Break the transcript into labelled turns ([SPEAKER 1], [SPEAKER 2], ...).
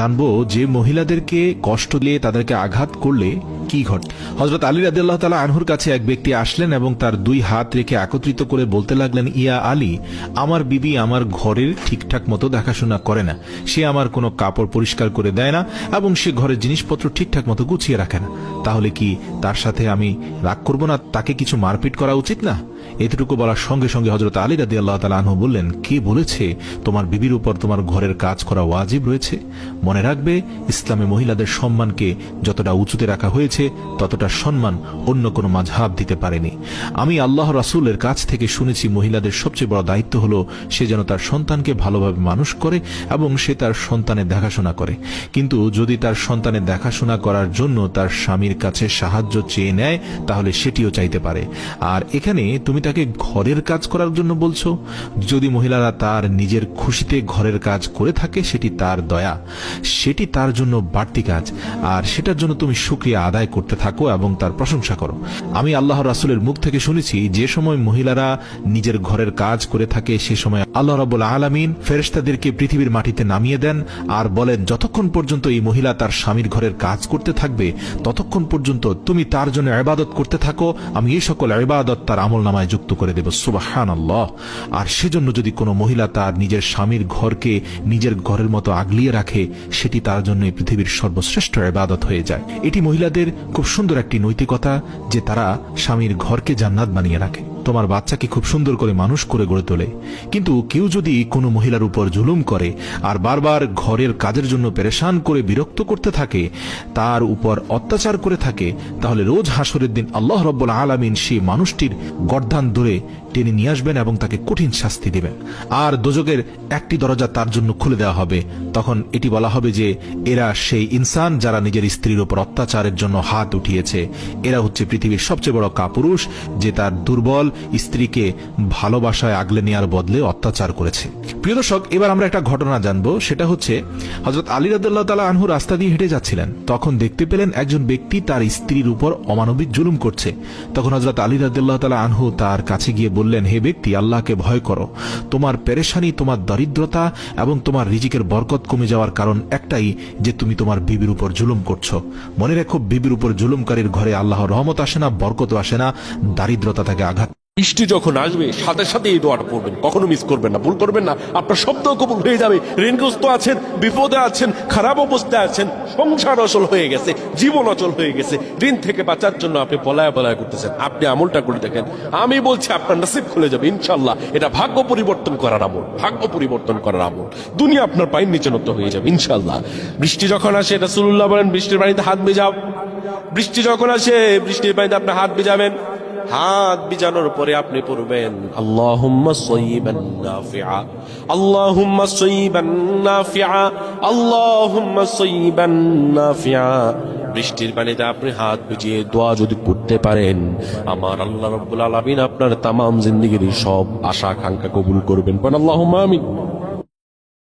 [SPEAKER 1] জানব যে মহিলাদেরকে কষ্ট দিয়ে তাদেরকে আঘাত করলে কি ঘটে। হজরত আলী রাদিল্লাহ তালা আনহুর কাছে এক ব্যক্তি আসলেন এবং তার দুই হাত রেখে একত্রিত করে বলতে লাগলেন, ইয়া আলী, আমার বিবি আমার ঘরের ঠিকঠাক মতো দেখাশোনা করে না। সে আমার কোনো কাপড় পরিষ্কার করে দেয় না এবং সে ঘরের জিনিসপত্র ঠিকঠাক মতো গুছিয়ে রাখে না। তাহলে কি তার সাথে আমি রাগ করব না? তাকে কিছু মারপিট করা উচিত না? এতটুকু বলার সঙ্গে সঙ্গে হজরত আলী রাদি আল্লাহ তালা আনহু বললেন, কে বলেছে তোমার বিবির উপর তোমার ঘরের কাজ করা ওয়াজিব রয়েছে? মনে রাখবে, ইসলামে মহিলাদের সম্মানকে যতটা উঁচুতে রাখা হয়েছে, ততটা সম্মান অন্য কোনো মাঝহাব দিতে পারেনি। আমি আল্লাহ রাসুলের কাছ থেকে শুনেছি, মহিলাদের সবচেয়ে বড় দায়িত্ব হলো সে যেন তার সন্তানকে ভালোভাবে মানুষ করে এবং সে তার সন্তানের দেখাশোনা করে। কিন্তু যদি তার সন্তানের দেখাশোনা করার জন্য তার স্বামীর কাছে সাহায্য চেয়ে নেয়, তাহলে সেটিও চাইতে পারে। আর এখানে তুমি তাকে ঘরের কাজ করার জন্য বলছো? যদি মহিলারা তার নিজের খুশিতে ঘরের কাজ করে থাকে, সেটি তার দয়া। সেটি তার জন্য বাড়তি কাজ। আর সেটার জন্য তুমি সুক্রিয়া আদায় করতে থাকো এবং তার প্রশংসা করো। আমি আল্লাহ রাসুলের মুখ থেকে শুনেছি, যে সময় মহিলারা নিজের ঘরের কাজ করে থাকে, সে সময় আল্লাহ রাবুল আলমিন ফেরেস্তাদেরকে পৃথিবীর মাটিতে নামিয়ে দেন আর বলেন, যতক্ষণ পর্যন্ত এই মহিলা তার স্বামীর ঘরের কাজ করতে থাকবে, ততক্ষণ পর্যন্ত তুমি তার জন্য ইবাদত করতে থাকো। আমি এই সকল ইবাদত তার আমল নামায় যুক্ত করে দেব। সুবাহান আল্লাহ আর সেজন্য যদি কোনো মহিলা তার নিজের স্বামীর ঘরকে নিজের ঘরের মতো আগলিয়ে রাখে, সেটি তার জন্য পৃথিবীর সর্বশ্রেষ্ঠ ইবাদত হয়ে যায়। এটি মহিলাদের খুব সুন্দর একটি নৈতিকতা যে তারা স্বামীর ঘরকে জান্নাত বানিয়ে রাখে। তোমার বাচ্চাকে খুব সুন্দর করে মানুষ করে গড়ে তোলে। কিন্তু কেউ যদি কোনো মহিলার উপর জুলুম করে আর বারবার ঘরের কাজের জন্য পেরেশান করে বিরক্ত করতে থাকে, তার উপর অত্যাচার করে থাকে, তাহলে রোজ হাসরের দিন আল্লাহ রব্বুল আলমিন সেই মানুষটির গর্দান ধরে টেনে নিয়ে আসবেন এবং তাকে কঠিন শাস্তি দিবেন। আর দোজকের একটি দরজা তার জন্য খুলে দেওয়া হবে। তখন এটি বলা হবে যে, এরা সেই ইনসান যারা নিজের স্ত্রীর উপর অত্যাচারের জন্য হাত উঠিয়েছে। এরা হচ্ছে পৃথিবীর সবচেয়ে বড় কাপুরুষ, যে তার দুর্বল স্ত্রীকে ভালোবাসায় আগলে নেওয়ার বদলে অত্যাচার করেছে। প্রিয় দর্শক, এবার আমরা একটা ঘটনা জানব। সেটা হচ্ছে হজরত আলী রাদুল্লাহ তালা আনহু রাস্তা দিয়ে হেঁটে যাচ্ছিলেন। তখন দেখতে পেলেন একজন ব্যক্তি তার স্ত্রীর উপর অমানবিক জুলুম করছে। তখন হজরত আলী রাদুল্লাহ তালা আনহু তার কাছে গিয়ে বললেন, হে ব্যক্তি, আল্লাহকে ভয় করো। তোমার পেরেশানি, তোমার দরিদ্রতা এবং তোমার রিজিকের বরকত কমে যাওয়ার কারণ একটাই, যে তুমি তোমার বিবির উপর জুলুম করছ। মনে রেখো, বিবির উপর জুলুমকারীর ঘরে আল্লাহ রহমত আসে না বরকত আসে না, দারিদ্রতা তাকে আঘাত
[SPEAKER 2] বৃষ্টি যখন আসবে, সাথে সাথে এই দোয়াটা পড়বেন। কখনো মিস করবেন না, ভুল করবেন না। আপনার শব্দ কবুল হয়ে যাবে। ঋণগ্রস্ত আছেন, বিপদে আছেন, খারাপ অবস্থায় আছেন, সংসার অচল হয়ে গেছে, জীবন অচল হয়ে গেছে। ঋণ থেকে বাঁচার জন্য আপনি পলায়া পলায় করতেছেন। আপনি আমলটা করে দেখেন। আমি বলছি, আপনার নসিব খুলে যাবে ইনশাল্লাহ এটা ভাগ্য পরিবর্তন করার আমল, ভাগ্য পরিবর্তন করার আমল। দুনিয়া আপনার পায়ের নিচে নত হয়ে যাবে ইনশাল্লাহ বৃষ্টি যখন আসে, রাসূলুল্লাহ বলেন, বৃষ্টির পানিতে হাত ভেজাও। বৃষ্টি যখন আসে, বৃষ্টির পানিতে আপনি হাত ভিজাবেন। হাত বিজানোর পরে আপনি পড়বেন বৃষ্টির পানিতে আপনি হাত ভিজিয়ে দোয়া যদি করতে পারেন, আমার আল্লাহ রাব্বুল আলামিন আপনার তামাম জিন্দেগির সব আশা আকাঙ্ক্ষা কবুল করবেন। পর আল্লাহুম্মা আমিন।